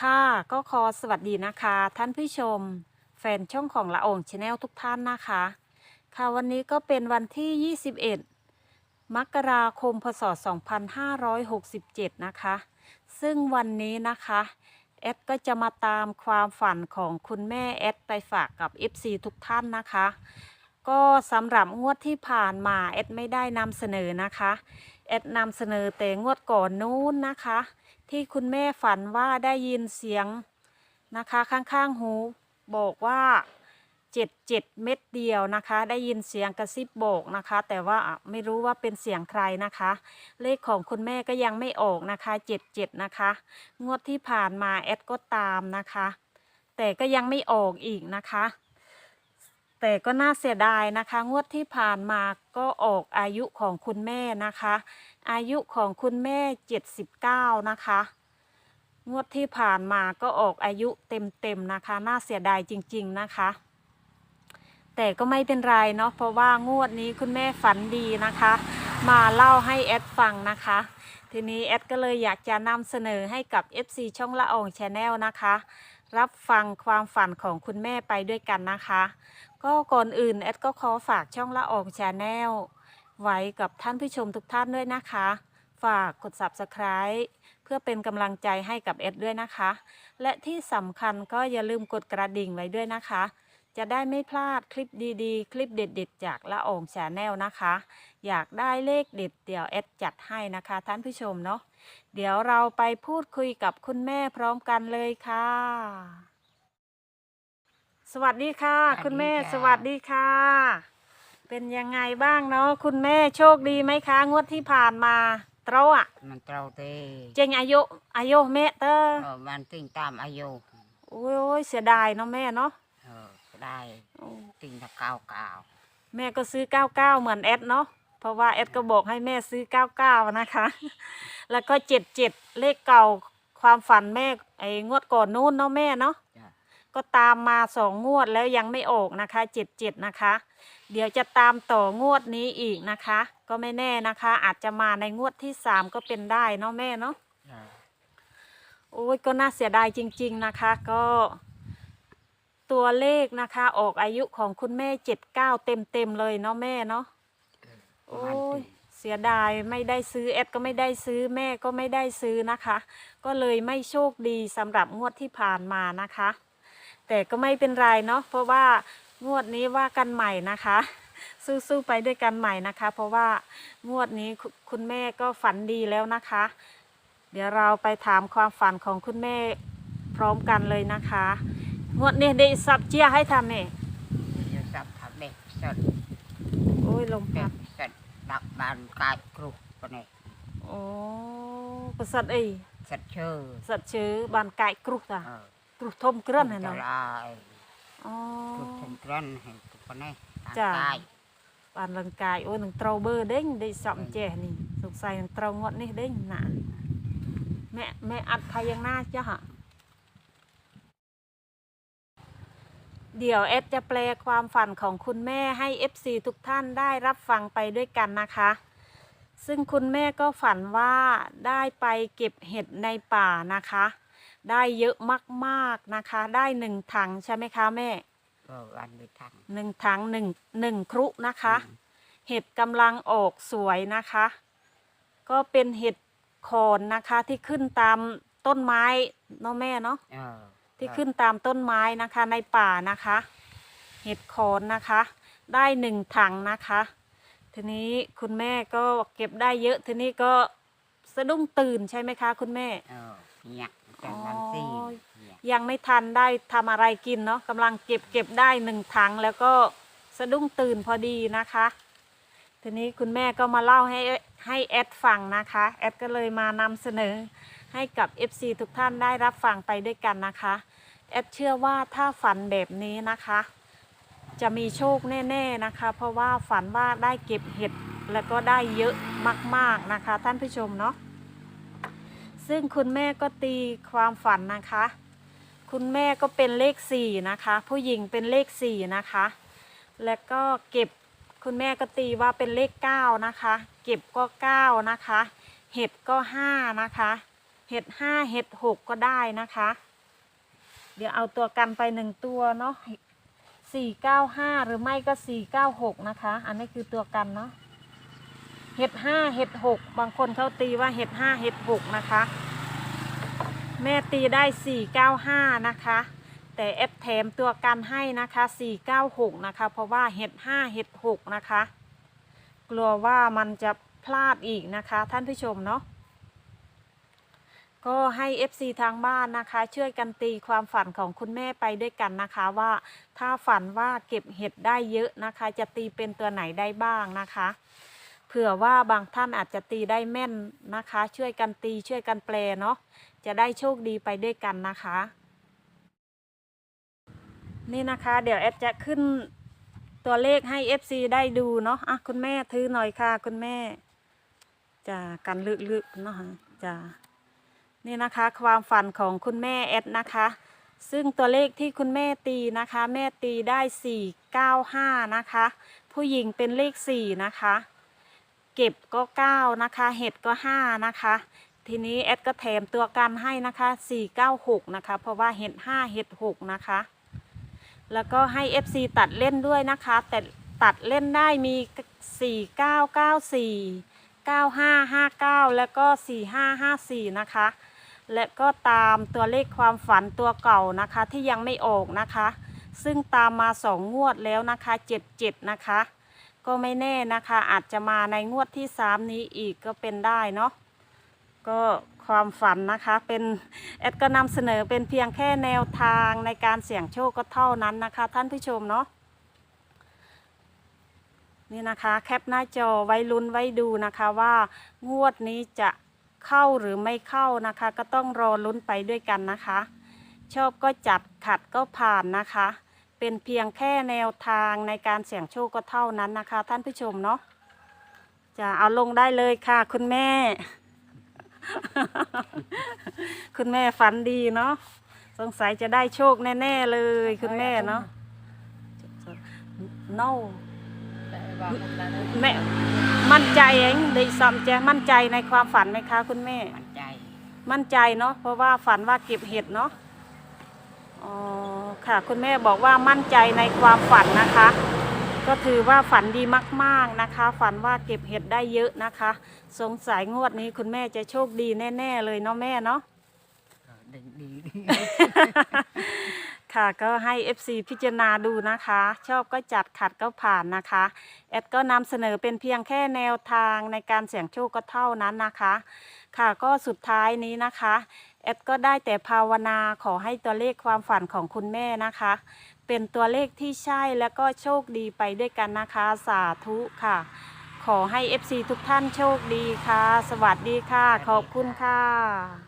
ค่ะก็ขอสวัสดีนะคะ ท่านผู้ชม แฟนช่องของละอองชาแนลทุกท่านนะคะ ค่ะวันนี้ก็เป็นวันที่ 21 มกราคมพศ 2567 นะคะ ซึ่งวันนี้นะคะแอดก็จะมาตามความฝันของคุณแม่แอดไปฝากกับ FC ทุกท่านนะคะ ก็สำหรับงวดที่ผ่านมาแอดไม่ได้นำเสนอนะคะแอดนำเสนอแต่งวดก่อนนู้นนะคะ ที่คุณแม่ฝันว่าได้ยินเสียงนะคะข้างๆหูบอกว่าเจ็ดเจ็ดเม็ดเดียวนะคะ ได้ยินเสียงกระซิบบอกนะคะ แต่ว่าไม่รู้ว่าเป็นเสียงใครนะคะ เลขของคุณแม่ก็ยังไม่ออกนะคะเจ็ดเจ็ดนะคะ งวดที่ผ่านมาแอดก็ตามนะคะ แต่ก็ยังไม่ออกอีกนะคะ แต่ก็น่าเสียดายนะคะ งวดที่ผ่านมาก็ออกอายุของคุณแม่นะคะ อายุของคุณแม่ 79 นะคะ งวดที่ผ่านมาก็ออกอายุเต็มๆนะคะ น่าเสียดายจริง ๆนะคะ แต่ก็ไม่เป็นไรเนาะเพราะว่างวดนี้คุณแม่ฝันดีนะคะ มาเล่าให้แอดฟังนะคะ ทีนี้แอดก็เลยอยากจะนำเสนอให้กับ FC ช่องละอองชาแนลนะคะรับฟังความฝันของคุณแม่ไปด้วยกันนะคะ ก็ก่อนอื่นแอดก็ขอฝากช่องละอองชาแนล ไว้กับท่านผู้ชมทุกท่านด้วยนะคะ ฝากกด subscribe เพื่อเป็นกำลังใจให้กับเอดด้วยนะคะ และที่สำคัญก็อย่าลืมกดกระดิ่งไว้ด้วยนะคะ จะได้ไม่พลาดคลิปดีๆ คลิปเด็ดๆ จากละอองชาแนลนะคะ อยากได้เลขเด็ดเดี๋ยวเอดจัดให้นะคะ ท่านผู้ชมเนาะเดี๋ยวเราไปพูดคุยกับคุณแม่พร้อมกันเลยค่ะ สวัสดีค่ะสวัสดีคุณแม่จ้าสวัสดีค่ะ เป็นยังไงบ้างเนาะคุณแม่โชคดีไหมคะ งวดที่ผ่านมาเตราอะมันเตราเตเจงอายุอายุแม่เตอเออมันติงตามอายุโอ้ยโอ้ยเสียดายเนาะแม่เนาะเออก็ได้โอ้ติงตะเก้าเก้าแม่ก็ซื้อ 99 เหมือนแอดเนาะเพราะว่าแอดก็บอกให้แม่ซื้อ 99 นะคะ แล้วก็ 77 เลขเก่าความฝันแม่ไอ้งวดก่อนนู้นเนาะแม่เนาะจ้ะ ก็ตามมาสองงวดแล้วยังไม่ออกนะคะเจ็ดเจ็ดนะคะ เดี๋ยวจะตามต่องวดนี้อีกนะคะ ก็ไม่แน่นะคะ อาจจะมาในงวดที่สามก็เป็นได้เนาะแม่เนาะจ้ะโอ้ยก็น่าเสียดายจริง ๆนะคะ ก็ ตัวเลขนะคะ ออกอายุของคุณแม่เจ็ดเก้าเต็มเต็มๆเลยเนาะแม่เนาะโอ้มันยติงเสียดายไม่ได้ซื้อแอดก็ไม่ได้ซื้อแม่ก็ไม่ได้ซื้อนะคะ ก็เลยไม่โชคดีสำหรับงวดที่ผ่านมานะคะ แต่ก็ไม่เป็นไรเนาะเพราะว่างวดนี้ว่ากันใหม่นะคะ สู้ๆไปด้วยกันใหม่นะคะ เพราะว่างวดนี้คุคุณแม่ก็ฝันดีแล้วนะคะ เดี๋ยวเราไปถามความฝันของคุณแม่พร้อมกันเลยนะคะ งวดนี้ได้สับเจียให้ทำเนี่ยจะสับทับเด็กสดโอ้ยลมเด็พักดสดดักบานกายครุปะเนี่ยโอ้กษัตริย์เอ้ยสดชื่อสัตว์ชื่อบานไก่กรุกอะเออ กรุกทมเกลื่อนน่ะจะเนาะลายอ๋อ กรุปทงกรันให้ปะเนี่ยตามจ้ะกายบานลังกายโอ้ยหนึ่งเตราเบอร์เด้งได้สับแจนี่สงสัยหนึ่งเตรางวดนี่เด้งน่ะแม่แม่อัดพายังหน้าจ้ะฮะเดี๋ยวเอสจะแปลความฝันของคุณแม่ให้ FC ทุกท่านได้รับฟังไปด้วยกันนะคะ ซึ่งคุณแม่ก็ฝันว่าได้ไปเก็บเห็ดในป่านะคะ ได้เยอะมากๆนะคะ ได้หนึ่งถังใช่ไหมคะแม่ก็วันไปทางหนึ่งถังหนึ่งหนึ่งครุนะคะอืมเห็ดกำลังออกสวยนะคะ ก็เป็นเห็ดโคนนะคะที่ขึ้นตามต้นไม้เนาะแม่เนาะเออที่ขึ้นตามต้นไม้นะคะในป่านะคะ เห็ดโคนนะคะ ได้หนึ่งถังนะคะ ทีนี้คุณแม่ก็เก็บได้เยอะทีนี้ก็สะดุ้งตื่นใช่ไหมคะ คุณแม่ เออเนี่ย จังวันสี่อ๋อ เนี่ยยังไม่ทันได้ทำอะไรกินเนาะกำลังเก็บเก็บได้หนึ่งถังแล้วก็สะดุ้งตื่นพอดีนะคะ ทีนี้คุณแม่ก็มาเล่าให้ให้แอดฟังนะคะแอดก็เลยมานำเสนอให้กับ FC ทุกท่านได้รับฟังไปด้วยกันนะคะแอดเชื่อว่าถ้าฝันแบบนี้นะคะ จะมีโชคแน่ๆนะคะ เพราะว่าฝันว่าได้เก็บเห็ดแล้วก็ได้เยอะมากๆนะคะ ท่านผู้ชมเนาะ ซึ่งคุณแม่ก็ตีความฝันนะคะ คุณแม่ก็เป็นเลขสี่นะคะ ผู้หญิงเป็นเลขสี่นะคะ แล้วก็เก็บคุณแม่ก็ตีว่าเป็นเลขเก้านะคะ เก็บก็เก้านะคะ เห็ดก็ห้านะคะ เห็ดห้าเห็ดหกก็ได้นะคะ เดี๋ยวเอาตัวกันไปหนึ่งตัวเนาะสี่เก้าห้าหรือไม่ก็สี่เก้าหกนะคะ อันนี้คือตัวกันเนาะ เห็ดห้าเห็ดหกบางคนเขาตีว่าเห็ดห้าเห็ดหกนะคะ แม่ตีได้สี่เก้าห้านะคะ แต่เอฟแถมตัวกันให้นะคะสี่เก้าหกนะคะ เพราะว่าเห็ดห้าเห็ดหกนะคะ กลัวว่ามันจะพลาดอีกนะคะ ท่านผู้ชมเนาะก็ให้ FC ทางบ้านนะคะ ช่วยกันตีความฝันของคุณแม่ไปด้วยกันนะคะว่าถ้าฝันว่าเก็บเห็ดได้เยอะนะคะ จะตีเป็นตัวไหนได้บ้างนะคะ ผื่อว่าบางท่านอาจจะตีได้แม่นนะคะ ช่วยกันตีช่วยกันแปลเนาะจะได้โชคดีไปด้วยกันนะคะ นี่นะคะ เดี๋ยวแอดจะขึ้นตัวเลขให้ FC ได้ดูเนาะอะคุณแม่ถือหน่อยค่ะ คุณแม่จะกันลึกๆเนาะจะนี่นะคะ ความฝันของคุณแม่แอดนะคะ ซึ่งตัวเลขที่คุณแม่ตีนะคะ แม่ตีได้ 495 นะคะ ผู้หญิงเป็นเลข 4 นะคะ เก็บก็ 9 นะคะ เห็ดก็ 5 นะคะ ทีนี้แอดก็แถมตัวกันให้นะคะ 496 นะคะ เพราะว่าเห็ด 5 เห็ด 6 นะคะ แล้วก็ให้ FC ตัดเล่นด้วยนะคะ แต่ตัดเล่นได้มี 4994 9559 แล้วก็ 4554 นะคะ และก็ตามตัวเลขความฝันตัวเก่านะคะที่ยังไม่ออกนะคะ ซึ่งตามมาสองงวดแล้วนะคะ 77 นะคะ ก็ไม่แน่นะคะ อาจจะมาในงวดที่3นี้อีกก็เป็นได้เนาะก็ความฝันนะคะเป็นแอดก็นำเสนอเป็นเพียงแค่แนวทางในการเสี่ยงโชคก็เท่านั้นนะคะ ท่านผู้ชมเนาะนี่นะคะแคปหน้าจอไว้ลุ้นไว้ดูนะคะว่างวดนี้จะเข้าหรือไม่เข้านะคะ ก็ต้องรอลุ้นไปด้วยกันนะคะ ชอบก็จัดขัดก็ผ่านนะคะ เป็นเพียงแค่แนวทางในการเสี่ยงโชคก็เท่านั้นนะคะ ท่านผู้ชมเนาะจะเอาลงได้เลยค่ะ คุณแม่ คุณแม่ฝันดีเนาะสงสัยจะได้โชคแน่ ๆ เลย คุณแม่เนาะ no แม่มั่นใจเองได้สอมแจมั่นใจในความฝันไหมคะ คุณแม่ มันใจ มั่นใจเนาะเพราะว่าฝันว่าเก็บเห็ดเนาะ อ๋อค่ะคุณแม่บอกว่ามั่นใจในความฝันนะคะ ก็ถือว่าฝันดีมากๆนะคะ ฝันว่าเก็บเห็ดได้เยอะนะคะ สงสัยงวดนี้คุณแม่จะโชคดีแน่ๆเลยเนาะแม่เนาะเออดีดีค่ะก็ให้ FC พิจารณาดูนะคะ ชอบก็จัดขัดก็ผ่านนะคะ แอดก็นำเสนอเป็นเพียงแค่แนวทางในการเสี่ยงโชคก็เท่านั้นนะคะ ค่ะก็สุดท้ายนี้นะคะ แอดก็ได้แต่ภาวนาขอให้ตัวเลขความฝันของคุณแม่นะคะ เป็นตัวเลขที่ใช่แล้วก็โชคดีไปด้วยกันนะคะ สาธุค่ะ ขอให้ FC ทุกท่านโชคดีค่ะ สวัสดีค่ะ ขอบคุณค่ะ